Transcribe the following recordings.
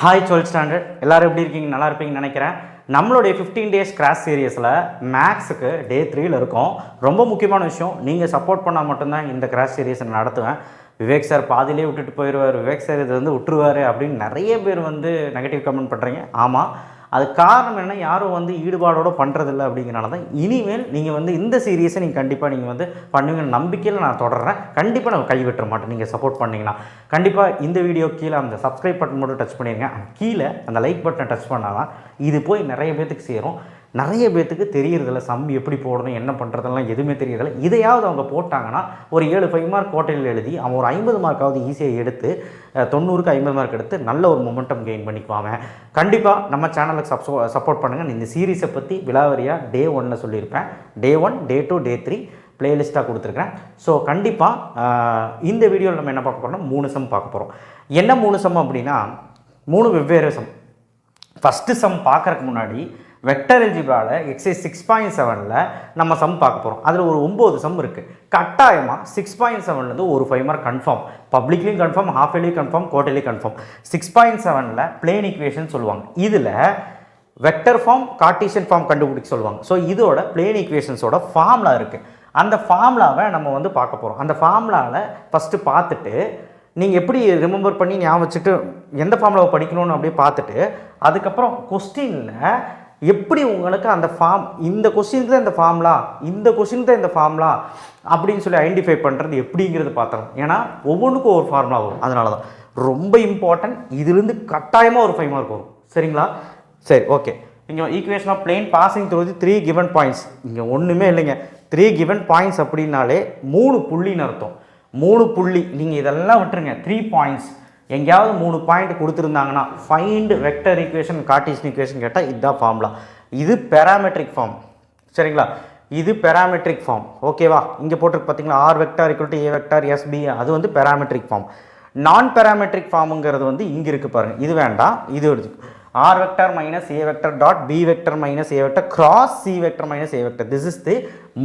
Hi twelfth standard எல்லாரும் எப்படி இருக்கீங்க? நல்லா இருப்பீங்கன்னு நினைக்கிறேன். நம்மளுடைய ஃபிஃப்டீன் டேஸ் கிராஸ் சீரியஸில் மேக்ஸுக்கு டே த்ரீல இருக்கும். ரொம்ப முக்கியமான விஷயம் நீங்கள் சப்போர்ட் பண்ணால் மட்டும்தான் இந்த கிராஸ் சீரியஸ் நடத்துவேன். விவேக் சார் பாதியிலே விட்டுட்டு போயிடுவார். விவேக் சார் இது வந்து விட்டுருவார் அப்படின்னு நிறைய பேர் வந்து நெகட்டிவ் கமெண்ட் பண்ணுறீங்க ஆமாம் அது காரணம் என்ன யாரும் வந்து ஈடுபாடோடு பண்ணுறதில்ல அப்படிங்கிறனால தான் இனிமேல் நீங்கள் வந்து இந்த சீரியஸை நீங்கள் கண்டிப்பாக நீங்கள் வந்து பண்ணுவீங்க நம்பிக்கையில் நான் தொடர்றேன். கண்டிப்பாக நான் கைவிட்டுற மாட்டேன். நீங்கள் சப்போர்ட் பண்ணீங்கன்னா. கண்டிப்பாக இந்த வீடியோ கீழே அந்த சப்ஸ்கிரைப் பட்டன் மட்டும் டச் பண்ணிடுங்க கீழே அந்த லைக் பட்டனை டச் பண்ணாதான் இது போய் நிறைய பேர்த்துக்கு சேரும். நிறைய பேர்த்துக்கு தெரியறதில்ல சம் எப்படி போடணும் என்ன பண்ணுறதெல்லாம் எதுவுமே தெரியறதில்ல. இதையாவது அவங்க போட்டாங்கன்னா ஒரு ஏழு ஃபைவ் மார்க் கோட்டையில் எழுதி அவன் ஒரு ஐம்பது மார்க்காவது ஈஸியாக எடுத்து தொண்ணூறுக்கு ஐம்பது மார்க் எடுத்து நல்ல ஒரு மொமெண்டம் கெயின் பண்ணிக்குவாங்க கண்டிப்பாக நம்ம சேனலுக்கு சப்ஸோ சப்போர்ட் பண்ணுங்கள் இந்த சீரீஸை பற்றி விலாவரியாக டே ஒன்னில் சொல்லியிருப்பேன். Day one day two day three பிளேலிஸ்ட்டாக கொடுத்துருக்கேன் ஸோ கண்டிப்பாக இந்த வீடியோவில் நம்ம என்ன பார்க்க போகிறோம்னா மூணு சம் பார்க்க போகிறோம் என்ன மூணு சம் அப்படின்னா மூணு வெவ்வேறு சம் ஃபஸ்ட்டு சம் பார்க்கறதுக்கு முன்னாடி வெக்டர் எல்ஜிப்ராவில் எக்ஸைஸ் சிக்ஸ் பாயிண்ட் செவனில் நம்ம சம் பார்க்க போகிறோம் அதில் ஒரு ஒம்பது சம் இருக்குது கட்டாயமாக சிக்ஸ் பாயிண்ட் செவன்லேருந்து ஒரு ஃபைவ் மார்க் கன்ஃபார்ம் பப்ளிக்லேயும் கன்ஃபார்ம் ஹாஃப் இயர்லையும் கன்ஃபார்ம் குவார்டர்லையும் கன்ஃபார்ம் சிக்ஸ் பாயிண்ட் செவனில் பிளேன் ஈக்குவேஷன் சொல்லுவாங்க. இதில் வெக்டர் ஃபார்ம் கார்டீஷியன் ஃபார்ம் கண்டுபிடிக்க சொல்லுவாங்க. ஸோ இதோட பிளேன் ஈக்குவேஷன்ஸோட ஃபார்முலா இருக்குது அந்த ஃபார்முலாவை நம்ம வந்து பார்க்க போகிறோம் அந்த ஃபார்முலாவில் ஃபஸ்ட்டு பார்த்துட்டு நீங்கள் எப்படி ரிமெம்பர் பண்ணி ஞாபகம் வச்சுட்டு எந்த ஃபார்முலாவை படிக்கணும்னு அப்படியே பார்த்துட்டு அதுக்கப்புறம் கொஸ்டினில் எப்படி உங்களுக்கு அந்த ஃபார்ம் இந்த கொஸ்டினுக்கு தான் இந்த ஃபார்ம்லா இந்த கொஸ்டினுக்கு தான் இந்த ஃபார்ம்லா அப்படின்னு சொல்லி ஐடென்டிஃபை பண்ணுறது எப்படிங்கிறது பார்த்தோம் ஏன்னா ஒவ்வொன்றுக்கும் ஒரு ஃபார்முலா வரும். அதனால தான். ரொம்ப இம்பார்ட்டன்ட் இதுலேருந்து கட்டாயமாக ஒரு ஃபைவ் மார்க் வரும். சரிங்களா? சரி ஓகே இங்கே equation of plane passing through three given points இங்கே ஒன்றுமே இல்லைங்க. த்ரீ கிவன் பாயிண்ட்ஸ் அப்படின்னாலே மூணு புள்ளின்னு அர்த்தம். மூணு புள்ளி. நீங்கள் இதெல்லாம் விட்டுருங்க. த்ரீ பாயிண்ட்ஸ் எங்கேயாவது மூணு பாயிண்ட் கொடுத்துருந்தாங்கன்னா find vector equation cartesian equation கேட்டால் இதுதான் ஃபார்முலா இது பேராமெட்ரிக் ஃபார்ம் சரிங்களா? இது பேராமெட்ரிக் ஃபார்ம் ஓகேவா இங்கே போட்டிருக்கு பார்த்தீங்களா R vector equal A vector S B அது வந்து பேராமெட்ரிக் ஃபார்ம் நான் பேராமெட்ரிக் ஃபார்முங்கிறது வந்து இங்கே இருக்குது பாருங்கள் இது வேண்டாம். இது எடுத்து R vector minus A vector dot B vector minus A vector cross C vector minus A vector this is the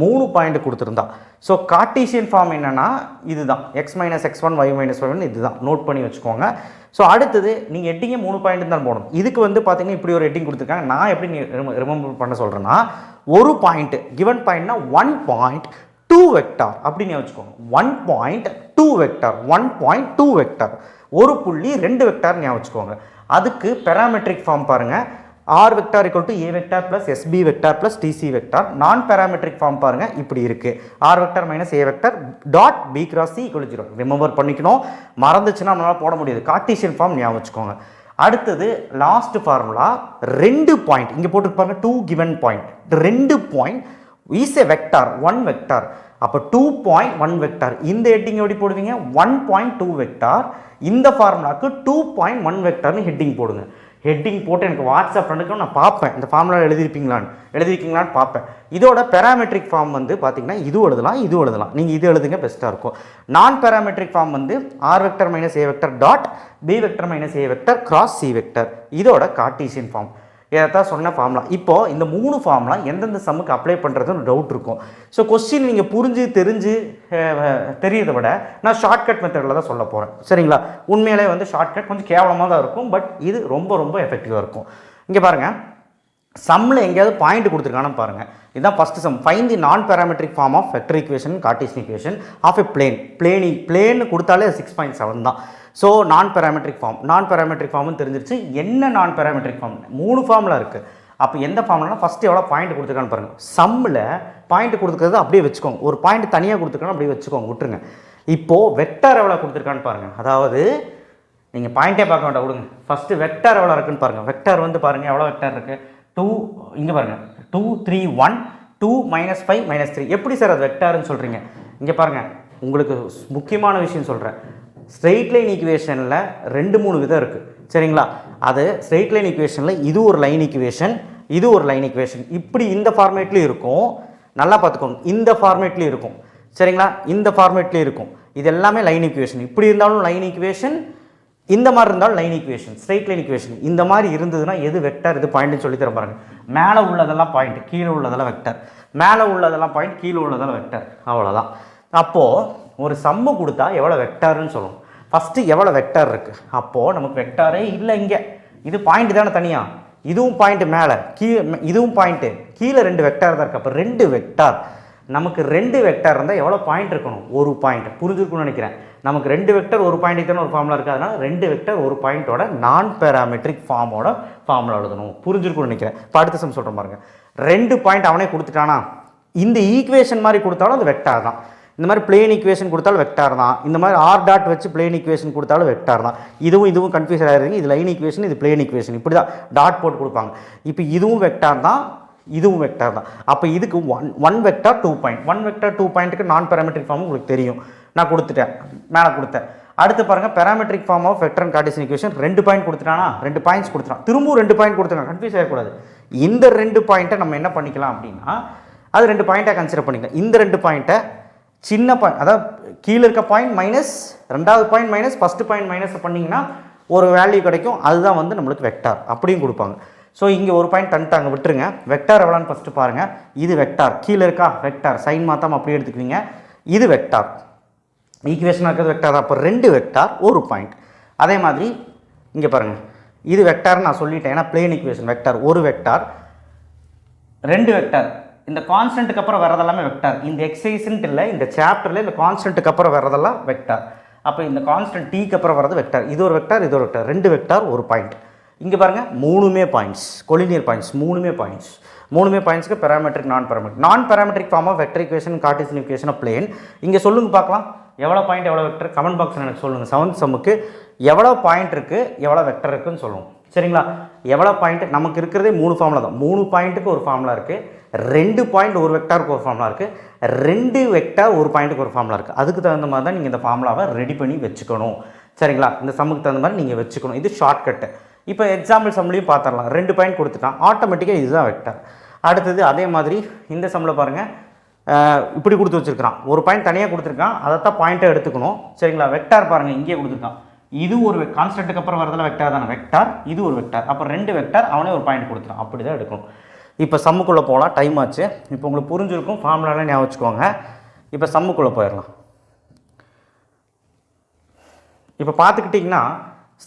மூணு பாயிண்ட் கொடுத்துருந்தா. ஸோ கார்டீசியன் ஃபார்ம் என்னென்னா இதுதான். X minus X one Y minus Y இதுதான். Note பண்ணி வச்சுக்கோங்க. So அடுத்தது நீங்கள் எட்டிங்கே மூணு பாயிண்ட் தான் போடணும். இதுக்கு வந்து பார்த்தீங்கன்னா இப்படி ஒரு எட்டிங் கொடுத்துருக்காங்க. நான் எப்படி ரிமெம்பர் பண்ண சொல்கிறேன்னா ஒரு பாயிண்ட் கிவன் பாயிண்ட்னா ஒன் பாயிண்ட் டூ வெக்டார் அப்படின்னு வச்சுக்கோங்க. One point two vector one point two vector ஒரு புள்ளி ரெண்டு வெக்டார் ஞாபகம் வச்சுக்கோங்க. அதுக்கு பெராமெட்ரிக் ஃபார்ம் பாருங்கள் R vector equal to A vector plus S B vector plus T C vector non parametric form பாருங்கள் இப்படி இருக்குது R vector minus A vector dot B cross C equal zero remember பண்ணிக்கணும். மறந்துச்சுன்னா நம்மளால் போட முடியாது. Cartesian form ஞாபகம் வச்சுக்கோங்க. அடுத்தது லாஸ்ட் ஃபார்முலா ரெண்டு பாயிண்ட் இங்கே போட்டுருப்பாங்க டூ கிவன் பாயிண்ட் ரெண்டு point is a vector one vector அப்போ டூ பாயிண்ட் ஒன் வெக்டார் இந்த ஹெட்டிங் எப்படி போடுவீங்க? ஒன் பாயிண்ட் டூ வெக்டார் இந்த ஃபார்முலாவுக்கு டூ பாயிண்ட் ஒன் வெக்டார்னு ஹெட்டிங் போடுங்க. ஹெட்டிங் போட்டு எனக்கு வாட்ஸ்அப் ஃப்ரெண்டுக்கும் நான் பார்ப்பேன். இந்த ஃபார்முலா எழுதிருப்பீங்களான்னு எழுதிருக்கீங்களான்னு பார்ப்பேன். இதோட பேராமெட்ரிக் ஃபார்ம் வந்து பார்த்தீங்கன்னா இது எழுதலாம் இது எழுதலாம். நீங்கள் இது எழுதுங்க பெஸ்ட்டாக இருக்கும். நான் பேராமெட்ரிக் ஃபார்ம் வந்து R vector minus A vector dot B vector minus A vector cross C vector இதோட கார்டீசியன் ஃபார்ம் இதைத்தான் சொன்ன ஃபார்முலா இப்போ இந்த மூணு ஃபார்முலா எந்தெந்த சம்முக்கு அப்ளை பண்ணுறதுன்னு டவுட் இருக்கும். ஸோ கொஸ்டின் நீங்கள் புரிஞ்சு தெரிஞ்சு அஹ், தெரியறதை விட நான் ஷார்ட்கட் மெத்தடில் தான் சொல்ல போகிறேன் சரிங்களா? உண்மையிலே வந்து ஷார்ட்கட் கொஞ்சம் கேவலமாக தான் இருக்கும். பட் இது ரொம்ப ரொம்ப எஃபெக்டிவாக இருக்கும். இங்கே பாருங்கள் சம்மில் எங்கேயாவது பாயிண்ட் கொடுத்துருக்கானு பாருங்கள் இதுதான் first sum fine the non parametric form of vector equation cartesian equation of a plane பிளேனி பிளேன்னு கொடுத்தாலே சிக்ஸ் பாயிண்ட் செவன் தான். So non parametric form non parametric ஃபார்ம்னு தெரிஞ்சிருச்சு. என்ன நான் பேராமெட்ரிக் ஃபார்ம் மூணு ஃபார்மில் இருக்குது அப்போ எந்த ஃபார்ம்லாம் ஃபஸ்ட்டு எவ்வளோ பாயிண்ட் கொடுத்துருக்கான்னு பாருங்கள் சம்மில் பாயிண்ட் கொடுத்துக்கிறது அப்படியே வச்சுக்கோங்க. ஒரு பாயிண்ட் தனியாக கொடுத்துருக்கான்னு அப்படியே வச்சுக்கோங்க. விட்டுருங்க. இப்போது வெக்டர் எவ்வளோ கொடுத்துருக்கான்னு பாருங்கள் அதாவது நீங்கள் பாயிண்டே பார்க்க வேண்டாம். விடுங்க. ஃபஸ்ட்டு வெக்டார் எவ்வளோ இருக்குன்னு பாருங்கள் வெக்டார் வந்து பாருங்கள் எவ்வளோ வெக்டார் இருக்குது டூ இங்கே பாருங்கள் two three one two minus five minus three எப்படி சார் அது வெக்டார்னு சொல்கிறீங்க இங்கே பாருங்கள் உங்களுக்கு முக்கியமான விஷயம் சொல்கிறேன் ஸ்ட்ரெயிட் லைன் ஈக்குவேஷனில் ரெண்டு மூணு விதம் இருக்குது சரிங்களா? அது ஸ்ட்ரெயிட் லைன் ஈக்குவேஷனில் இது ஒரு லைன் ஈக்குவேஷன் இது ஒரு லைன் ஈக்குவேஷன் இப்படி இந்த ஃபார்மேட்லேயும் இருக்கும். நல்லா பார்த்துக்கோங்க. இந்த ஃபார்மேட்லேயும் இருக்கும். சரிங்களா? இந்த ஃபார்மேட்லேயும் இருக்கும். இது எல்லாமே லைன் ஈக்குவேஷன் இப்படி இருந்தாலும் லைன் ஈக்குவேஷன் இந்த மாதிரி இருந்தாலும் line equation straight line equation இந்த மாதிரி இருந்ததுன்னா எது வெக்டர் இது பாயிண்ட்னு சொல்லி தர பாருங்க. மேலே உள்ளதெல்லாம் பாயிண்ட் கீழே உள்ளதெல்லாம் வெக்டர் மேலே உள்ளதெல்லாம் பாயிண்ட் கீழே உள்ளதெல்லாம் வெக்டர் அவ்வளோதான் அப்போது ஒரு சம்மு கொடுத்தா எவ்வளோ வெக்டர்னு சொல்லணும் ஃபஸ்ட்டு எவ்வளோ வெக்டார் இருக்குது அப்போது நமக்கு வெக்டாரே இல்லை இங்கே. இது பாயிண்ட் தானே தனியாக இதுவும் பாயிண்ட் மேலே. கீழே இதுவும் பாயிண்ட்டு கீழே ரெண்டு வெக்டார் தான் இருக்குது அப்போ ரெண்டு வெக்டார் நமக்கு ரெண்டு வெக்டார் இருந்தால் எவ்வளோ பாயிண்ட் இருக்கணும்? ஒரு பாயிண்ட் புரிஞ்சுக்கணும்னு நினைக்கிறேன். நமக்கு ரெண்டு வெக்டர் ஒரு பாயிண்ட் தானே ஒரு ஃபார்முலா இருக்குது அதனால் ரெண்டு வெக்டர் ஒரு பாயிண்ட்டோட நான் பேராமெட்ரிக் ஃபார்மோட ஃபார்முலா எழுதணும். புரிஞ்சிருக்கும்னு நினைக்கிறேன். இப்போ அடுத்த சம் சொல்கிற பாருங்க. ரெண்டு பாயிண்ட் அவனே கொடுத்துட்டானா? இந்த ஈக்குவேஷன் மாதிரி கொடுத்தாலும் அது வெக்டார் தான். இந்த மாதிரி பிளேன் ஈக்குவேஷன் கொடுத்தாலும் வெக்டார் தான். இந்த மாதிரி ஆர் டாட் வச்சு பிளேன் ஈக்குவேஷன் கொடுத்தாலும் வெக்டார் தான். இதுவும் இதுவும் கன்ஃபியூஸ் ஆகிருங்க இது லைன் ஈக்குவேஷன் இது பிளேன் ஈக்குவேஷன் இப்படி தான் டாட் போட்டு கொடுப்பாங்க. இப்போ இதுவும் வெக்டார் தான் இதுவும் வெக்டார் தான். அப்போ இதுக்கு one one vector two point one vector two பாயிண்ட்டுக்கு நான் பேராமெட்ரிக் ஃபார்ம் உங்களுக்கு தெரியும். நான் கொடுத்துட்டேன். மேலே கொடுத்தேன். அடுத்து பாருங்கள் parametric form of vector and cartesian equation ரெண்டு பாயிண்ட் கொடுத்துட்டானா? ரெண்டு பாயிண்ட்ஸ் கொடுத்துட்டான். திரும்பவும் ரெண்டு பாயிண்ட் கொடுத்துருங்க. கன்ஃபியூஸ் ஆகக்கூடாது. இந்த ரெண்டு பாயிண்ட்டை நம்ம என்ன பண்ணிக்கலாம் அப்படின்னா அது ரெண்டு பாயிண்ட்டாக கன்சிடர் பண்ணிக்கலாம். இந்த ரெண்டு பாயிண்ட்டை சின்ன பாயிண்ட் அதாவது கீழே இருக்க பாயிண்ட் மைனஸ் ரெண்டாவது point minus first point minus பண்ணிங்கன்னா ஒரு வேல்யூ கிடைக்கும். அதுதான் வந்து நம்மளுக்கு வெக்டார் அப்படியும் கொடுப்பாங்க. ஸோ இங்கே ஒரு பாயிண்ட் தந்துட்டாங்க விட்டுருங்க. வெக்டார் எவ்வளோன்னு ஃபஸ்ட்டு பாருங்கள் இது வெக்டார் கீழே இருக்கா? வெக்டார் சைன் மாற்றாமல் அப்படியே எடுத்துக்குவீங்க இது வெக்டார் ஈக்குவேஷன் இருக்கிறது வெக்டார் அப்போ ரெண்டு வெக்டார் ஒரு பாயிண்ட் அதே மாதிரி இங்கே பாருங்கள் இது வெக்டார் நான் சொல்லிட்டேன். ஏன்னா பிளேன் ஈக்குவேஷன் வெக்டார் ஒரு வெக்டார் ரெண்டு வெக்டார் இந்த கான்ஸ்டன்ட்டுக்கு அப்புறம் வரதெல்லாமே வெக்டார் இந்த எக்ஸசைஸ்ன்ட்டு இல்லை இந்த சாப்டரில் இந்த கான்ஸ்டன்ட்டுக்கு அப்புறம் வரதெல்லாம் வெக்டார் அப்போ இந்த கான்ஸ்டன்ட் டீக்கு அப்புறம் வரது வெக்டார் இது ஒரு வெக்டார் இது ஒரு வெக்டார் ரெண்டு வெக்டார் ஒரு பாயிண்ட் இங்கே பாருங்கள் மூணுமே பாயிண்ட்ஸ் கொலினியர் பாயிண்ட்ஸ் மூணுமே பாயிண்ட்ஸ் மூணுமே பாயிண்ட்ஸ்க்கு parametric non parametric non parametric form of vector equation cartesian equation plane இங்கே சொல்லுங்க பார்க்கலாம். எவ்வளோ பாயிண்ட் எவ்வளோ வெக்டர் கமெண்ட் பாக்ஸில் எனக்கு சொல்லுங்கள் செவன்த் சம்முக்கு எவ்வளோ பாயிண்ட் இருக்குது எவ்வளோ வெக்டர் இருக்குன்னு சொல்லுவோம். சரிங்களா? எவ்வளோ பாயிண்ட் நமக்கு இருக்கிறதே மூணு ஃபார்முலா தான். மூணு பாயிண்ட்டுக்கு ஒரு ஃபார்முலா இருக்குது ரெண்டு பாயிண்ட் ஒரு வெக்டாருக்கு ஒரு ஃபார்முலா இருக்குது ரெண்டு வெக்டார் ஒரு பாயிண்ட்டுக்கு ஒரு ஃபார்முலா இருக்குது அதுக்கு தகுந்த மாதிரி தான் நீங்கள் இந்த ஃபார்முலாவை ரெடி பண்ணி வச்சுக்கணும். சரிங்களா? இந்த சம்முக்கு தகுந்த மாதிரி நீங்கள் வச்சுக்கணும். இது ஷார்ட்கட்டு இப்போ எக்ஸாம்பிள் சம்லையும் பார்த்துடலாம் ரெண்டு பாயிண்ட் கொடுத்துட்டான். ஆட்டோமேட்டிக்காக இதுதான் வெக்டார் அடுத்தது அதே மாதிரி இந்த சம்மில் பாருங்கள் இப்படி கொடுத்து வச்சுருக்கான் ஒரு பாயிண்ட் தனியாக கொடுத்துருக்கான். அதைத்தான் பாயிண்ட்டை எடுத்துக்கணும். சரிங்களா? வெக்டார் பாருங்கள் இங்கே கொடுத்துருக்கான். இது ஒரு கான்ஸ்டன்ட்டுக்கு அப்புறம் வரதெல்லாம் வெக்டார் தானே. வெக்டார் இது ஒரு வெக்டார் அப்புறம் ரெண்டு வெக்டார் அவனே ஒரு பாயிண்ட் கொடுத்துருக்கான் அப்படி தான் எடுக்கணும். இப்போ சம்முக்குள்ளே போகலாம். டைம் ஆச்சு. இப்போ உங்களுக்கு புரிஞ்சிருக்கும். ஃபார்முலாலாம் ஞாபகம் வச்சுக்கோங்க. இப்போ சம்முக்குள்ளே போயிடலாம். இப்போ பார்த்துக்கிட்டிங்கன்னா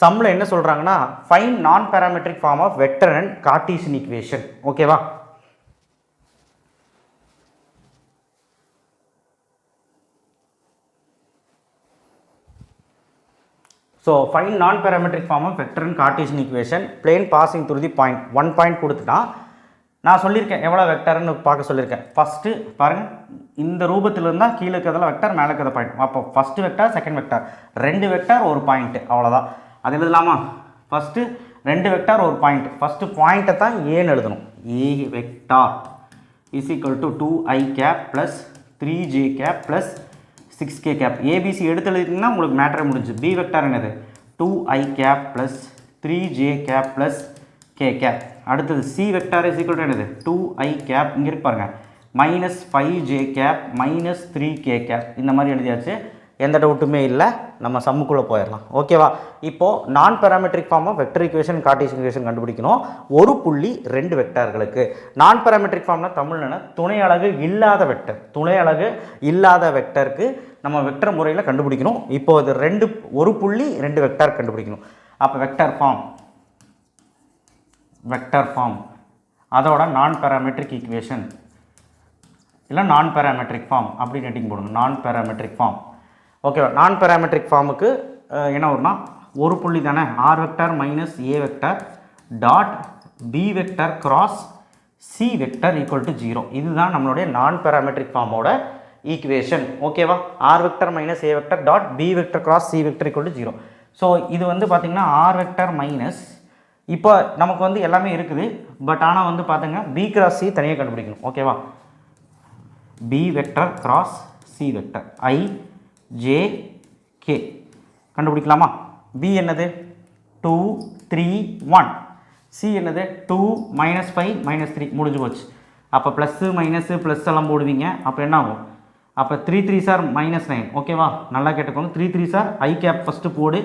சம்மில் என்ன சொல்கிறாங்கன்னா fine non parametric form of vector and cartesian equation ஓகேவா so fine non parametric form of vector and cartesian equation plane passing through the point one point கொடுத்துட்டா நான் சொல்லியிருக்கேன் எவ்வளோ வெக்டர்னு பார்க்க சொல்லியிருக்கேன். ஃபஸ்ட்டு பாருங்கள் இந்த ரூபத்தில் இருந்தால் கீழே இருக்கிறதுல வெக்டர் மேலே இருக்கிறத பாயிண்ட் அப்போ ஃபஸ்ட்டு வெக்டார் செகண்ட் வெக்டார். ரெண்டு வெக்டார் ஒரு பாயிண்ட்டு அவ்வளோதான். அது எழுதலாமா? ஃபஸ்ட்டு ரெண்டு வெக்டார் ஒரு பாயிண்ட் ஃபஸ்ட்டு பாயிண்ட்டை தான் ஏன்னு எழுதணும். A vector is equal to two I cap plus three J cap plus six K cap ABC எடுத்து எழுதிட்டிங்கன்னா உங்களுக்கு மேட்டர் முடிஞ்சு பி வெக்டார் என்னது? Two I cap plus three J cap plus K cap அடுத்தது சி வெக்டார் இஸ் ஈக்குவல் என்னது? Two I cap இங்கே இருக்கு minus five J cap minus three K cap இந்த மாதிரி எழுதியாச்சு. எந்த டவுட்டுமே இல்லை. நம்ம சம்முக்குள்ளே போயிடலாம். ஓகேவா இப்போது non parametric form of vector equation cartesian equation கண்டுபிடிக்கணும். ஒரு புள்ளி ரெண்டு வெக்டார்களுக்கு நான் பேராமெட்ரிக் ஃபார்ம்னா தமிழ்னா துணை அழகு இல்லாத வெக்டர் துணை அழகு இல்லாத வெக்டருக்கு நம்ம வெக்டர் முறையில் கண்டுபிடிக்கணும். இப்போது ரெண்டு ஒரு புள்ளி ரெண்டு வெக்டார் கண்டுபிடிக்கணும். அப்போ வெக்டர் ஃபார்ம் வெக்டர் ஃபார்ம் அதோட நான் பேராமெட்ரிக் ஈக்குவேஷன் இல்லை நான் பேராமெட்ரிக் ஃபார்ம் அப்படின்னு ஹெட்டிங் போடுங்க நான் பேராமெட்ரிக் ஃபார்ம் ஓகேவா நான் பேராமெட்ரிக் ஃபார்முக்கு என்ன வரும்னா ஒரு புள்ளி தானே. R vector minus A vector dot B vector cross C vector equal to zero இதுதான் நம்மளுடைய நான் பேராமெட்ரிக் ஃபார்மோட ஈக்குவேஷன் ஓகேவா R vector minus A vector dot B vector cross C vector equal to zero so இது வந்து பார்த்திங்கன்னா R vector minus இப்போ நமக்கு வந்து எல்லாமே இருக்குது. பட் ஆனால் வந்து பார்த்தங்க பி கிராஸ் சி தனியாக கண்டுபிடிக்கணும். ஓகேவா B vector cross C vector I J K கண்டுபிடிக்கலாமா? B என்னது? டூ த்ரீ ஒன் சி என்னது? Two minus five minus three முடிஞ்சு போச்சு. அப்போ ப்ளஸ்ஸு மைனஸு ப்ளஸ் எல்லாம் போடுவீங்க. அப்போ என்ன ஆகும்? அப்போ three three sir minus nine ஓகேவா நல்லா கேட்டுக்கோங்க. Three three sir I cap first போடு.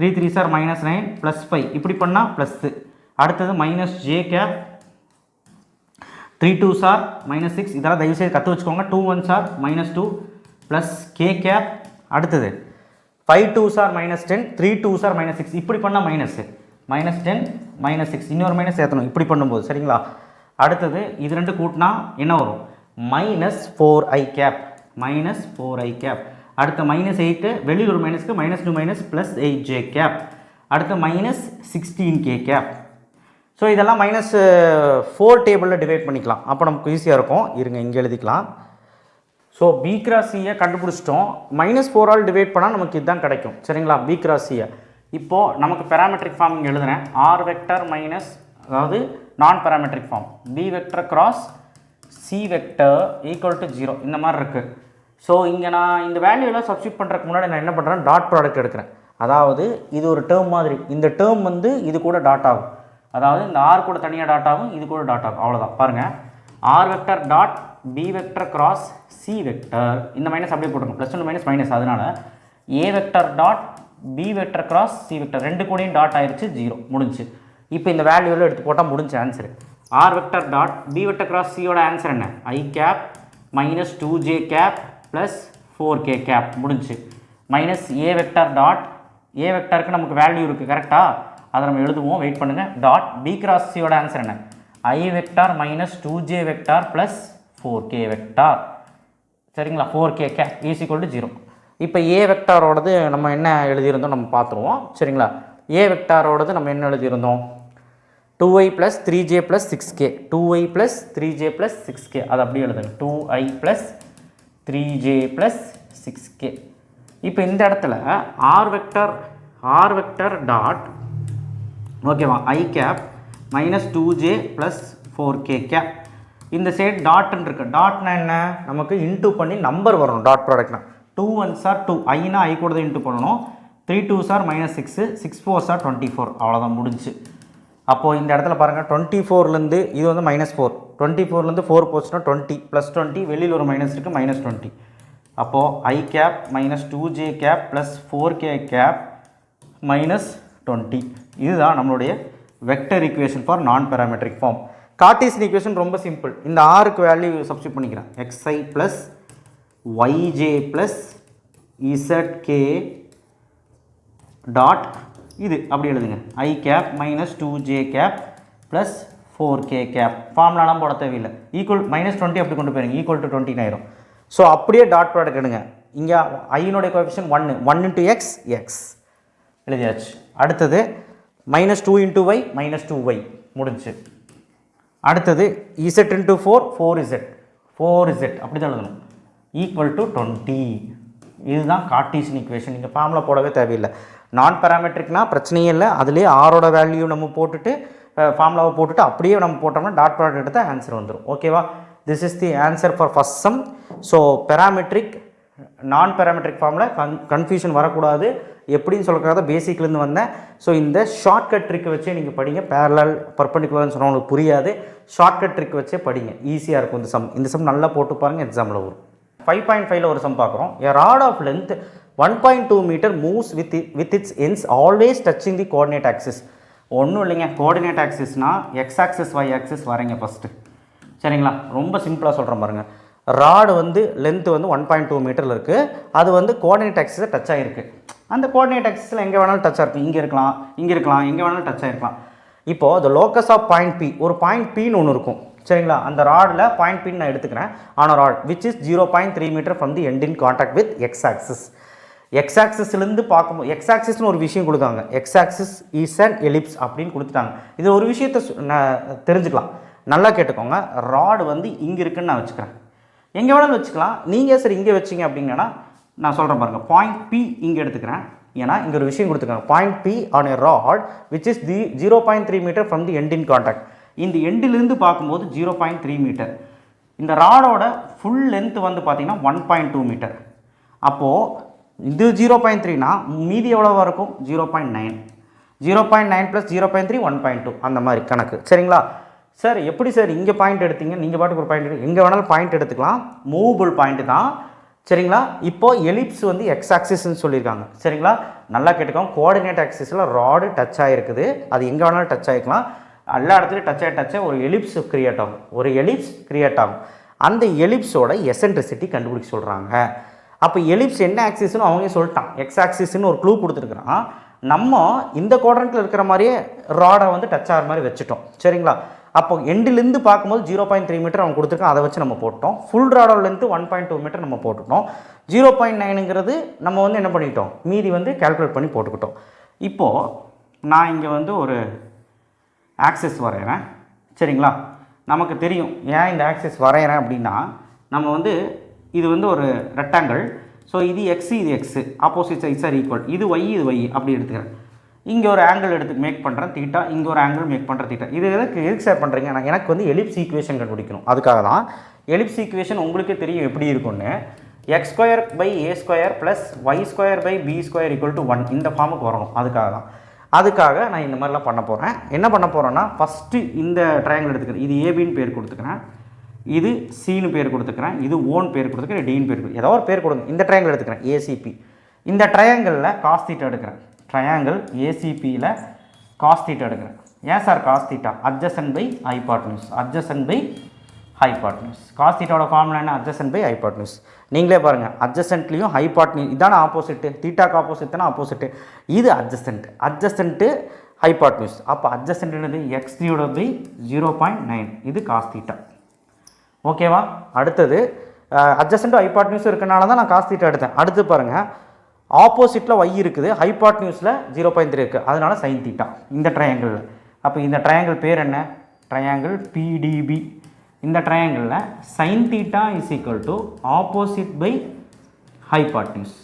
Three three sir minus nine plus five இப்படி பண்ணால் ப்ளஸ்ஸு அடுத்தது minus J cap three two sir minus six இதெல்லாம் தயவுசெய்து கற்று வச்சுக்கோங்க. Two one sir minus two plus K cap அடுத்தது. Five two sir minus ten three two sir minus six இப்படி பண்ணால் minus minus ten minus six இன்னொரு minus ஏற்றணும் இப்படி பண்ணும்போது சரிங்களா? அடுத்தது இது ரெண்டு கூட்டினா என்ன வரும்? Minus four I cap minus four I cap அடுத்த மைனஸ் எயிட்டு வெளியில் ஒரு மைனஸ்க்கு minus two minus plus eight J cap அடுத்து minus sixteen K cap so இதெல்லாம் மைனஸ் ஃபோர் டேபிளில் டிவைட் பண்ணிக்கலாம். அப்போ நமக்கு ஈஸியாக இருக்கும். இருங்க இங்கே எழுதிக்கலாம். ஸோ பி கிராசியை கண்டுபிடிச்சிட்டோம். மைனஸ் ஃபோரால் டிவைட் பண்ணால் நமக்கு இதுதான் கிடைக்கும். சரிங்களா? பி கிராசியை இப்போது நமக்கு பேராமெட்ரிக் ஃபார்ம் இங்கே எழுதுறேன். ஆர் வெக்டர் மைனஸ் அதாவது non parametric form B vector cross C vector equal to zero இந்த மாதிரி இருக்குது ஸோ இங்கே நான் இந்த வேல்யூலாம் சப்ஸ்டியூட் பண்ணுறதுக்கு முன்னாடி நான் என்ன பண்ணுறேன் டாட் ப்ராடக்ட் எடுக்கிறேன். அதாவது இது ஒரு டேர்ம் மாதிரி. இந்த டேர்ம் வந்து இது கூட டாட் ஆகும். அதாவது இந்த ஆர் கூட தனியாக டாட் ஆகும் இது கூட டாட் ஆகும். அவ்வளோதான் பாருங்கள் R vector dot B vector cross C vector இந்த மைனஸ் அப்படியே போட்டுருங்க. ப்ளஸ் ஒன் மைனஸ் மைனஸ் அதனால் A vector dot B vector cross C vector ரெண்டு கூடயும் டாட் ஆயிடுச்சு ஜீரோ முடிஞ்சு. இப்போ இந்த வேல்யூவில் எடுத்து போட்டால் முடிஞ்ச answer R vector dot B vector cross சியோட ஆன்சர் என்ன? I cap minus two J cap plus four K cap முடிஞ்சு minus A vector dot A வெக்டருக்கு நமக்கு வேல்யூ இருக்குது கரெக்டாக அதை நம்ம எழுதுவோம். வெயிட் பண்ணுங்கள் டாட் பி கிராஸ் சியோட ஆன்சர் என்ன? I vector minus two J vector plus four K vector சரிங்களா? Four K K is equal to zero இப்போ ஏ வெக்டாரோடது நம்ம என்ன எழுதியிருந்தோம்? நம்ம பார்த்துருவோம். சரிங்களா? ஏ வெக்டாரோடது நம்ம என்ன எழுதியிருந்தோம்? Two I plus three J plus six K two I plus three J plus six K அது அப்படியே எழுதுங்க. Two I plus three J plus six K இப்போ இந்த இடத்துல R vector R vector dot ஓகேவா I cap minus two J plus four K cap இந்த side டாட்னு இருக்கு. டாட்னா என்ன? நமக்கு இன்டூ பண்ணி நம்பர் வரணும் டாட் ப்ராடக்ட்னா டூ ஒன் சார் டூ ஐனா ஐ கூட தான் இன்டூ பண்ணணும். Three two sir minus six six four sir twenty four அவ்வளோதான் முடிஞ்சு. அப்போது இந்த இடத்துல பாருங்கள் டுவெண்ட்டி ஃபோர்லேருந்து இது வந்து மைனஸ் ஃபோர் டுவெண்ட்டி ஃபோர்லேருந்து ஃபோர் போச்சுன்னா டுவெண்ட்டி ப்ளஸ் டுவெண்ட்டி வெளியில் ஒரு மைனஸ் இருக்குது மைனஸ் டுவெண்ட்டி அப்போது I cap minus two J cap plus four K cap minus twenty இதுதான் நம்மளுடைய vector equation for non parametric form cartesian equation ரொம்ப சிம்பிள் இந்த ஆருக்கு வேல்யூ சப்ஸ்டியூட் பண்ணிக்கிறேன். X I plus Y J plus Z K dot இது. அப்படி எழுதுங்க. I cap minus two J cap plus four K cap ஃபார்ம்லாலாம் போட தேவையில்லை. ஈக்குவல் மைனஸ் டுவெண்ட்டி அப்படி கொண்டு போயிருங்க. ஈக்குவல் டு டுவெண்ட்டின் ஆயிரும். ஸோ அப்படியே டாட் ப்ராடக்ட் எடுங்க. இங்கே ஐயனுடைய கோஎஃபிஷியன் ஒன்று ஒன் இன்ட்டு எக்ஸ் எக்ஸ் எழுதியாச்சு. அடுத்தது minus two into Y minus two Y முடிஞ்சு. அடுத்தது Z into four four Z four Z அப்படி தான் எழுதணும். ஈக்குவல் டு டுவெண்ட்டி இதுதான் கார்டீசன் ஈக்குவேஷன் நீங்கள் ஃபார்மில் போடவே தேவையில்லை. நான் பேராமெட்ரிக்னா பிரச்சனையே இல்லை. அதுலேயே ஆரோட வேல்யூ நம்ம போட்டுட்டு ஃபார்முலாவை போட்டுட்டு அப்படியே நம்ம போட்டோம்னா டாட் ப்ராடக்ட் எடுத்தால் ஆன்சர் வந்துடும் ஓகேவா this is the answer for first sum so parametric non parametric ஃபார்மில் கன் கன்ஃபியூஷன் வரக்கூடாது. எப்படின்னு சொல்கிறத பேசிக்லேருந்து வந்தேன். ஸோ இந்த ஷார்ட்கட் ட்ரிக் வச்சே நீங்கள் படிங்க. பேரலல் பர்பண்டிகுலர்னு சொன்னால் உங்களுக்கு புரியாது. ஷார்ட்கட் ட்ரிக் வச்சே படிங்க. ஈஸியாக இருக்கும் இந்த சம் இந்த சம் நல்லா போட்டு பாருங்கள் எக்ஸாமில் வரும். ஃபைவ் பாயிண்ட் ஃபைவ்ல ஒரு சம் பார்க்குறோம். A rod of length one point two metre moves with with its ends always touching the coordinate axis ஒன்றும் இல்லைங்க. கோஆர்டினேட் ஆக்சிஸ்னால் எக்ஸ் ஆக்சிஸ் ஒய் ஆக்சிஸ் வரீங்க ஃபஸ்ட்டு சரிங்களா? ரொம்ப சிம்பிளாக சொல்கிறேன் பாருங்கள் ராடு வந்து லென்த்து வந்து ஒன் பாயிண்ட் டூ மீட்டரில் இருக்குது அது வந்து கோஆர்டினேட் ஆக்சிஸை டச் ஆகிருக்கு அந்த கோஆர்டினேட் ஆக்சிஸில் எங்கே வேணாலும் டச் ஆகிருக்கும் இங்கே இருக்கலாம் இங்கே இருக்கலாம் எங்கே வேணாலும் டச் ஆகிருக்கலாம் இப்போது the locus of point P ஒரு பாயிண்ட் பின்னு ஒன்று இருக்கும். சரிங்களா? அந்த ராடில் பாயிண்ட் பின் நான் எடுத்துக்கிறேன். On rod which is zero point three metre from the end in contact with X axis X ஆக்சிஸ்லேருந்து பார்க்கும்போது எக்ஸ் ஆக்சிஸ்னு ஒரு விஷயம் கொடுத்தாங்க X axis is and ellipse அப்படின்னு கொடுத்துட்டாங்க. இது ஒரு விஷயத்தை நான் தெரிஞ்சுக்கலாம். நல்லா கேட்டுக்கோங்க. ராடு வந்து இங்கே இருக்குன்னு நான் வச்சுக்கிறேன். எங்கே வேணாலும் வச்சுக்கலாம். நீங்கள் சரி இங்கே வச்சிங்க அப்படிங்கன்னா நான் சொல்கிறேன் பாருங்கள் பாயிண்ட் பி இங்கே எடுத்துக்கிறேன். ஏன்னா இங்கே ஒரு விஷயம் கொடுத்துருக்காங்க. Point P on a rod which is the zero point three metre from the எண்டின் contact இந்த எண்டிலிருந்து பார்க்கும்போது ஜீரோ பாயிண்ட் த்ரீ மீட்டர் இந்த ராடோட ஃபுல் லென்த் வந்து பார்த்திங்கன்னா ஒன் பாயிண்ட் டூ மீட்டர் அப்போது இது ஜீரோ பாயிண்ட் த்ரீனா மீதி எவ்வளோவா இருக்கும்? Zero point nine zero point nine plus zero point three one point two அந்த மாதிரி கணக்கு. சரிங்களா? சார் எப்படி சார் இங்கே பாயிண்ட் எடுத்தீங்க? நீங்கள் பாட்டுக்கு ஒரு பாயிண்ட் எடு. எங்கே வேணாலும் பாயிண்ட் எடுத்துக்கலாம். மூவபிள் பாயிண்ட் தான். சரிங்களா? இப்போது எலிப்ஸ் வந்து எக்ஸ் ஆக்சிஸ்ன்னு சொல்லியிருக்காங்க. சரிங்களா? நல்லா கேட்டுக்கோங்க. கோஆர்டினேட் ஆக்சிஸில் ராடு டச் ஆகிருக்குது அது எங்கே வேணாலும் டச் ஆகிக்கலாம் எல்லா இடத்துலையும் டச் ஆகி டச் ஆகி ஒரு எலிப்ஸ் கிரியேட் ஆகும். ஒரு எலிப்ஸ் கிரியேட் ஆகும். அந்த எலிப்ஸோட எசன்ட்ரிசிட்டி கண்டுபிடிக்க சொல்கிறாங்க அப்போ எலிப்ஸ் என்ன ஆக்சிஸ்னு அவங்க சொல்லிட்டான். எக்ஸ் ஆக்சிஸ்னு ஒரு க்ளூ கொடுத்துருக்குறான். நம்ம இந்த குவாட்ரண்ட்டில் இருக்கிற மாதிரியே ராடை வந்து டச் ஆகிற மாதிரி வச்சுட்டோம். சரிங்களா? அப்போ எண்டிலேருந்து பார்க்கும்போது ஜீரோ பாயிண்ட் த்ரீ மீட்டர் அவன் கொடுத்துருக்கான். அதை வச்சு நம்ம போட்டோம். ஃபுல் ராடோலேருந்து ஒன் பாயிண்ட் டூ மீட்டர் நம்ம போட்டுட்டோம் ஜீரோ பாயிண்ட் நைனுங்கிறது நம்ம வந்து என்ன பண்ணிட்டோம் மீதி வந்து கால்குலேட் பண்ணி போட்டுக்கிட்டோம். இப்போது நான் இங்கே வந்து ஒரு ஆக்சஸ் வரைகிறேன் சரிங்களா? நமக்கு தெரியும். ஏன் இந்த ஆக்சஸ் வரைகிறேன் அப்படின்னா நம்ம வந்து இது வந்து ஒரு ரெக்டாங்கிள் ஸோ இது எக்ஸ் இது x opposite sides are equal இது ஒய் இது ஒய் அப்படி எடுத்துக்கிறேன். இங்கே ஒரு ஆங்கிள் எடுத்து மேக் பண்ணுறேன் தீட்டா இங்கே ஒரு ஆங்கிள் மேக் பண்ணுறேன் தீட்டா இது எதுக்கு எதுக்கு சார் பண்ணுறீங்க நான் எனக்கு வந்து எலிப்ஸ் ஈக்குவேஷன் கண்டுபிடிக்கணும். அதுக்காக தான் எலிப்ஸ் ஈக்குவேஷன் உங்களுக்கே தெரியும் எப்படி இருக்கும்னு. X square by a square plus y square by b square equal to one இந்த ஃபார்முக்கு வரணும். அதுக்காக தான். அதுக்காக நான் இந்த மாதிரிலாம் பண்ண போகிறேன் என்ன பண்ண போகிறேன்னா ஃபஸ்ட்டு இந்த ட்ரையாங்கிள் எடுத்துக்கிறேன். இது ஏபின்னு பேர் கொடுத்துக்கிறேன். இது சீனு பேர் கொடுத்துக்கிறேன் இது ஓன் பேர் கொடுத்துக்கிறேன் டீன் பேர் கொடு- ஏதோ ஒரு பேர் கொடுங்க. இந்த ட்ரையாங்கிள் எடுத்துக்கிறேன் ஏசிபி இந்த ட்ரையாங்கிளில் காஸ்தீட்டா எடுக்கிறேன். ட்ரையாங்கிள் ஏசிபியில் காஸ்தீட்டா எடுக்கிறேன். ஏன் sir cos theta adjacent by hypotenuse adjacent by hypotenuse காஸ்தீட்டாவோட formula என்ன? அட்ஜசன் பை ஹைபாட்னியூஸ் நீங்களே பாருங்கள் அட்ஜசன்ட்லேயும் ஹைபாட்னி இதான ஆப்போசிட்டு தீட்டாக்கு ஆப்போசிட் தானே ஆப்போசிட்டு இது அட்ஜசன்ட் அட்ஜசன்ட்டு ஹைபாட்னியூஸ் அப்போ அட்ஜசன்ட் என்னது எக்ஸ் த்ரீயோட பை ஜீரோ பாயிண்ட் நைன் இது காஸ்தீட்டா ஓகேவா? அடுத்தது அட்ஜஸ்டன்ட் ஹைபாட்னியூஸ் இருக்கனால தான் நான் காசு தீட்டா எடுத்தேன். அடுத்து பாருங்கள் ஆப்போசிட்டில் ஒய் இருக்குது. ஹைபாட் நியூஸில் ஜீரோ பாயிண்ட் த்ரீ இருக்குது அதனால் சைன் தீட்டா இந்த ட்ரையாங்கிளில் அப்போ இந்த ட்ரையாங்கிள் பேர் என்ன? ட்ரையாங்கிள் பிடிபி இந்த ட்ரையாங்கிளில் sine theta is equal to opposite by hypotenuse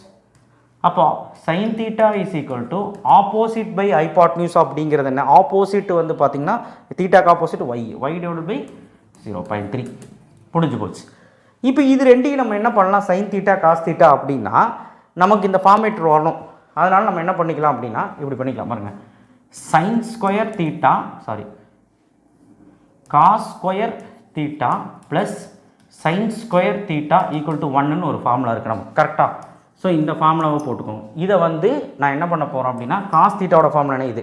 அப்போ sine theta is equal to opposite by hypotenuse அப்படிங்கிறது என்ன? ஆப்போசிட் வந்து பார்த்திங்கன்னா தீட்டாக்கு opposite y y divide by zero point three முடிஞ்சு போச்சு. இப்போ இது ரெண்டையும் நம்ம என்ன பண்ணலாம்? சைன் தீட்டா காஸ் தீட்டா அப்படின்னா நமக்கு இந்த ஃபார்மேட் வரணும். அதனால் நம்ம என்ன பண்ணிக்கலாம் அப்படின்னா இப்படி பண்ணிக்கலாம். பாருங்க. Sine square theta sorry cos square theta plus sine square theta equal to ஒன்னு ஒரு ஃபார்முலா இருக்குது நமக்கு கரெக்டாக ஸோ இந்த ஃபார்முலாவை போட்டுக்கோங்க. இதை வந்து நான் என்ன பண்ண போகிறோம் அப்படின்னா காஸ் தீட்டாவோட ஃபார்முலானே இது.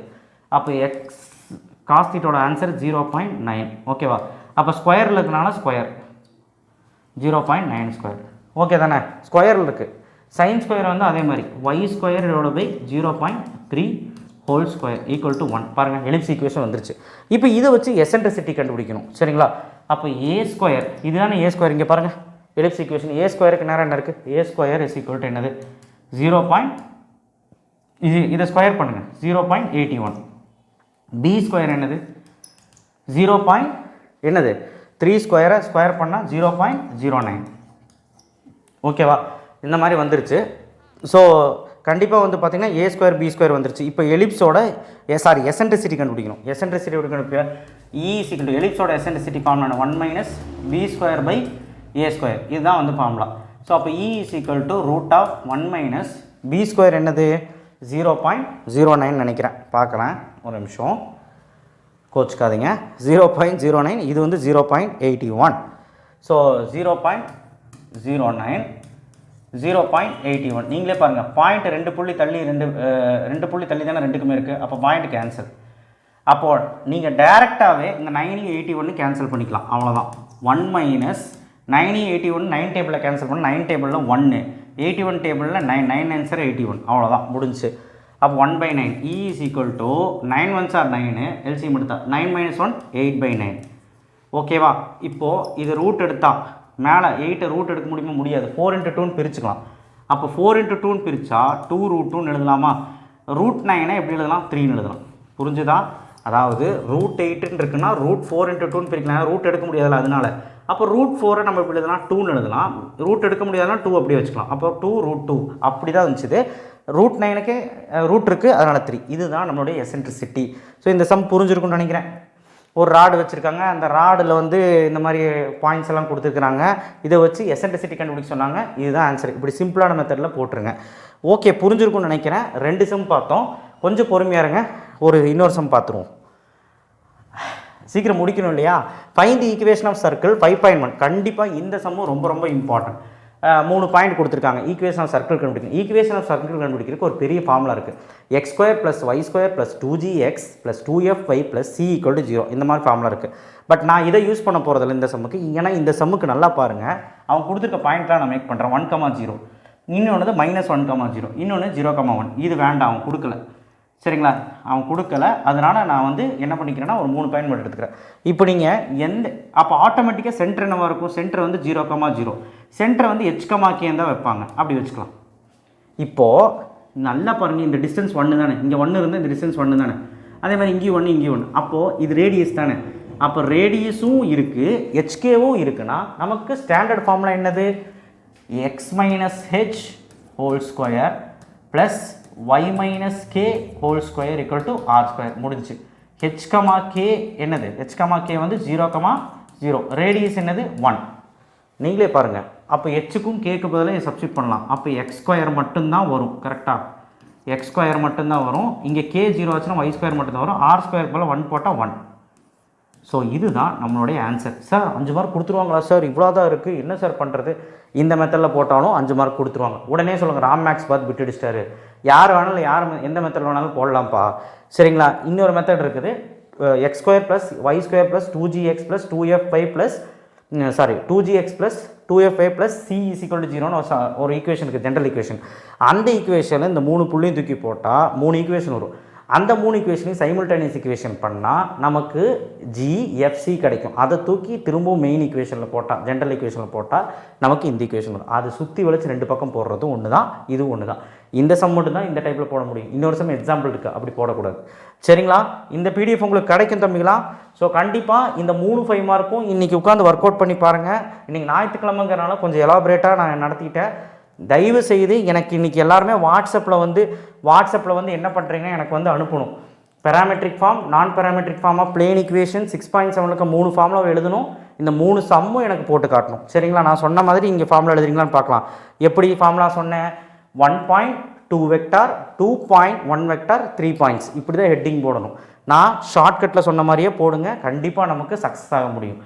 அப்போ எக்ஸ் காஸ் தீட்டோட ஆன்சர் ஜீரோ பாயிண்ட் நைன் ஓகேவா அப்போ ஸ்கொயரில் இருக்கனால square zero point nine square okay தானே? ஸ்கொயரில் இருக்குது சைன் ஸ்கொயர் வந்து அதே மாதிரி. ஒய் ஸ்கொயர் இதோட by zero point three whole square equal to one பாருங்கள் எலிப்ஸ் ஈக்குவேஷன் வந்துருச்சு. இப்போ இதை வச்சு எசன்ட்ரிசிட்டி கண்டுபிடிக்கணும். சரிங்களா? அப்போ ஏ ஸ்கொயர் இதுதானே ஏ ஸ்கொயர் இங்கே பாருங்கள் எலிப்ஸ் ஈக்குவேஷன் ஏ ஸ்கொயருக்கு நேரம் என்ன இருக்குது a square is equal to என்னது? ஜீரோ பாயிண்ட் இது இதை ஸ்கொயர் பண்ணுங்கள் zero point eighty one b square என்னது? ஜீரோ பாயிண்ட் என்னது? த்ரீ ஸ்கொயரை ஸ்கொயர் பண்ணால் ஜீரோ பாயிண்ட் ஜீரோ நைன் ஓகேவா இந்த மாதிரி வந்துருச்சு. ஸோ கண்டிப்பாக வந்து பார்த்தீங்கன்னா ஏ ஸ்கொயர் பி ஸ்கொயர் வந்துருச்சு. இப்போ எலிப்ஸோட ஏ சாரி எசன்ட்ரிசிட்டி கண்டுபிடிக்கணும். எசன்ட்ரிசிட்டி எப்படி கண்டுபிடிக்க இ சிக்கல் எலிப்ஸோட eccentricity formula one minus B square by A square இதுதான் வந்து ஃபார்முலா ஸோ அப்போ E is equal to root of one minus B square என்னது? ஜீரோ பாயிண்ட் ஜீரோ நைன் நினைக்கிறேன். பார்க்குறேன் ஒரு நிமிஷம். கோச்சுக்காதீங்க. ஜீரோ பாயிண்ட் ஜீரோ நைன் இது வந்து zero point eighty one so zero point zero nine zero point eighty one நீங்களே பாருங்கள் பாயிண்ட் ரெண்டு புள்ளி தள்ளி ரெண்டு ரெண்டு புள்ளி தள்ளி தானே ரெண்டுக்குமே இருக்குது அப்போ பாயிண்ட் கேன்சல் அப்போது நீங்கள் டைரெக்டாகவே இந்த நைனி எயிட்டி ஒன்று கேன்சல் பண்ணிக்கலாம். அவ்வளோதான் ஒன் மைனஸ் நைனி எயிட்டி ஒன் நைன் டேபிளில் கேன்சல் பண்ண நைன் டேபிளில் ஒன்று எயிட்டி ஒன் டேபிளில் nine nine answer eighty one அவ்வளோதான் முடிஞ்சு அப்போ one by nine e is equal to nine ones are nine LCM எடுத்தா nine minus one eight by nine ஓகேவா இப்போது இது ரூட் எடுத்தா. மேலே எயிட்டை ரூட் எடுக்க முடியுமா? முடியாது. ஃபோர் இன்ட்டு டூன்னு பிரிச்சுக்கலாம். அப்போ ஃபோர் இன்ட்டு டூன்னு பிரித்தா டூ ரூட் டூன்னு எழுதலாமா? ரூட் நைனை எப்படி எழுதலாம்? த்ரீன்னு எழுதலாம். புரிஞ்சுதா? அதாவது ரூட் எயிட்டுன்னு இருக்குன்னா ரூட் ஃபோர் இன்ட்டு டூன்னு பிரிக்கலாம். ரூட் எடுக்க முடியாதுல்ல அதனால. அப்போ ரூட் ஃபோரை நம்ம எப்படி எழுதலாம்? டூன்னு எழுதலாம். ரூட் எடுக்க முடியாதுன்னா டூ அப்படியே வச்சுக்கலாம். அப்போ டூ ரூட் டூ அப்படி தான் இருந்துச்சு ரூட் நைனுக்கே ரூட் இருக்குது அதனால் த்ரீ இதுதான் நம்மளுடைய எசன்ட்ரிசிட்டி ஸோ இந்த சம் புரிஞ்சிருக்கும்னு நினைக்கிறேன். ஒரு ராடு வச்சுருக்காங்க. அந்த ராடில் வந்து இந்த மாதிரி பாயிண்ட்ஸ் எல்லாம் கொடுத்துருக்குறாங்க. இதை வச்சு எசன்ட்ரிசிட்டி கண்டுபிடிக்க சொன்னாங்க. இதுதான் ஆன்சர் இப்படி சிம்பிளான மெத்தடில் போட்டுருங்க. ஓகே புரிஞ்சிருக்கும்னு நினைக்கிறேன். ரெண்டு சம் பார்த்தோம். கொஞ்சம் பொறுமையாக இருங்க. ஒரு இன்னொரு சம் பார்த்துருவோம். சீக்கிரம் முடிக்கணும் இல்லையா? Find the equation of circle five point one கண்டிப்பாக இந்த சம்மும் ரொம்ப ரொம்ப இம்பார்ட்டன்ட் மூணு பாயிண்ட் கொடுத்துருக்காங்க. ஈக்குவேஷன் ஆஃப் சர்க்கிள் கண்டுபிடிக்கணும். ஈக்குவேஷன் ஆஃப் சர்க்கிள் கண்டுபிடிக்கிறதுக்கு ஒரு பெரிய ஃபார்முலா இருக்குது x square plus y square plus two g x plus two f y plus c equal to zero இந்த மாதிரி ஃபார்முலா இருக்குது பட் நான் இதை யூஸ் பண்ண போகிறதில்ல இந்த சம்முக்கு ஏன்னா இந்த சம்முக்கு நல்லா பாருங்கள் அவன் கொடுத்துருக்க பாயிண்ட்லாம் நான் மேக் பண்ணுறேன் ஒன் கமா ஜீரோ இன்னொன்று மைனஸ் ஒன் கமா ஜீரோ இன்னொன்று ஜீரோ கமா ஒன் இது வேண்டாம். அவன் கொடுக்கல. சரிங்களா? அவன் கொடுக்கல. அதனால் நான் வந்து என்ன பண்ணிக்கிறேன்னா ஒரு மூணு பாயிண்ட் மட்டும் எடுத்துக்கிறேன். இப்போ நீங்கள் எந்த அப்போ ஆட்டோமேட்டிக்காக சென்டர் என்னவாக இருக்கும்? சென்டர் வந்து ஜீரோ கமா ஜீரோ சென்டரை வந்து ஹெச் கமா கேன்னு தான் வைப்பாங்க. அப்படி வச்சுக்கலாம். இப்போது நல்லா பாருங்கள் இந்த டிஸ்டன்ஸ் ஒன்று தானே. இங்கே ஒன்று இருந்தால் இந்த டிஸ்டன்ஸ் ஒன்று தானே. அதே மாதிரி இங்கேயும் ஒன்று இங்கேயும் ஒன்று அப்போது இது ரேடியஸ் தானே. அப்போ ரேடியஸும் இருக்குது ஹெச்கேவும் இருக்குன்னா நமக்கு ஸ்டாண்டர்ட் ஃபார்முலா என்னது? X minus h whole square plus y minus k whole square equal to r square முடிஞ்சு ஹெச் கமா கே என்னது? ஹெச் கமா கே வந்து ஜீரோ கமா ஜீரோ ரேடியஸ் என்னது? ஒன் நீங்களே பாருங்கள் அப்போ ஹெச்சுக்கும் கேக்கு பதிலாக சப்ஸ்டியூட் பண்ணலாம். அப்போ எக்ஸ் ஸ்கொயர் மட்டும்தான் வரும். கரெக்டாக எக்ஸ் ஸ்கொயர் மட்டும்தான் வரும். இங்கே கே ஜீரோ ஆச்சுன்னா ஒய் ஸ்கொயர் மட்டும்தான் வரும். ஆர் ஸ்கொயர் போல் ஒன் போட்டால் ஒன் ஸோ இதுதான் நம்மளுடைய ஆன்சர் சார் அஞ்சு மார்க் கொடுத்துருவாங்களா? சார் இவ்வளோ தான் இருக்குது என்ன சார் பண்ணுறது இந்த மெத்தடில் போட்டாலும் அஞ்சு மார்க் கொடுத்துருவாங்க. உடனே சொல்லுங்கள் ராம் மேக்ஸ் பார்த்து விட்டு அடிச்சிட்டாரு யார் வேணாலும் யார் எந்த மெத்தட் வேணாலும் போடலாம்ப்பா. சரிங்களா? இன்னொரு மெத்தட் இருக்குது. X square plus y square plus two g x plus two f five plus sorry two g x plus two f five plus c is equal to ஜீரோன்னு ஒரு ஒரு ஈக்குவேஷன் இருக்குது ஜென்ரல் ஈக்குவேஷன் அந்த ஈக்குவேஷனில் இந்த மூணு புள்ளியும் தூக்கி போட்டால் மூணு ஈக்குவேஷன் வரும். அந்த மூணு ஈக்குவேஷனையும் சைமில்டேனியஸ் ஈக்குவேஷன் பண்ணால் நமக்கு ஜிஎஃப்சி கிடைக்கும். அதை தூக்கி திரும்பவும் மெயின் ஈக்குவேஷனில் போட்டால் ஜென்ரல் ஈக்குவேஷனில் போட்டால் நமக்கு இந்த ஈக்குவேஷன் வரும். அது சுற்றி வளைச்சு ரெண்டு பக்கம் போடுறதும் ஒன்று தான் இதுவும் ஒன்று தான் இந்த சம் மட்டும் தான் இந்த டைப்பில் போட முடியும். இன்னொரு சம் எக்ஸாம்பிள் இருக்குது அப்படி போடக்கூடாது. சரிங்களா? இந்த பிடிஎஃப் உங்களுக்கு கிடைக்கும் தம்பிங்களா? ஸோ கண்டிப்பாக இந்த மூணு ஃபைவ் மார்க்கும் இன்றைக்கி உட்காந்து ஒர்க் அவுட் பண்ணி பாருங்கள் இன்றைக்கி ஞாயிற்றுக்கிழமைங்கிறனால கொஞ்சம் எலாபரேட்டாக நான் நடத்திக்கிட்டேன். தயவு செய்து எனக்கு இன்றைக்கி எல்லாருமே வாட்ஸ்அப்பில் வந்து வாட்ஸ்அப்பில் வந்து என்ன பண்ணுறீங்கன்னா எனக்கு வந்து அனுப்பணும். பேராமெட்ரிக் ஃபார்ம் நான் பேராமெட்ரிக் ஃபார்மாக பிளேன் ஈக்குவேஷன் சிக்ஸ் பாயிண்ட் செவனுக்கு மூணு ஃபார்மில் எழுதணும். இந்த மூணு சம்மும் எனக்கு போட்டு காட்டணும். சரிங்களா? நான் சொன்ன மாதிரி இங்கே ஃபார்முலா எழுதுறீங்களான்னு பார்க்கலாம். எப்படி ஃபார்முலா சொன்னேன்? One point two vector two point one vector three points இப்படி தான் ஹெட்டிங் போடணும். நான் ஷார்ட்கட்டில் சொன்ன மாதிரியே போடுங்க. கண்டிப்பாக நமக்கு சக்ஸஸ் ஆக முடியும்.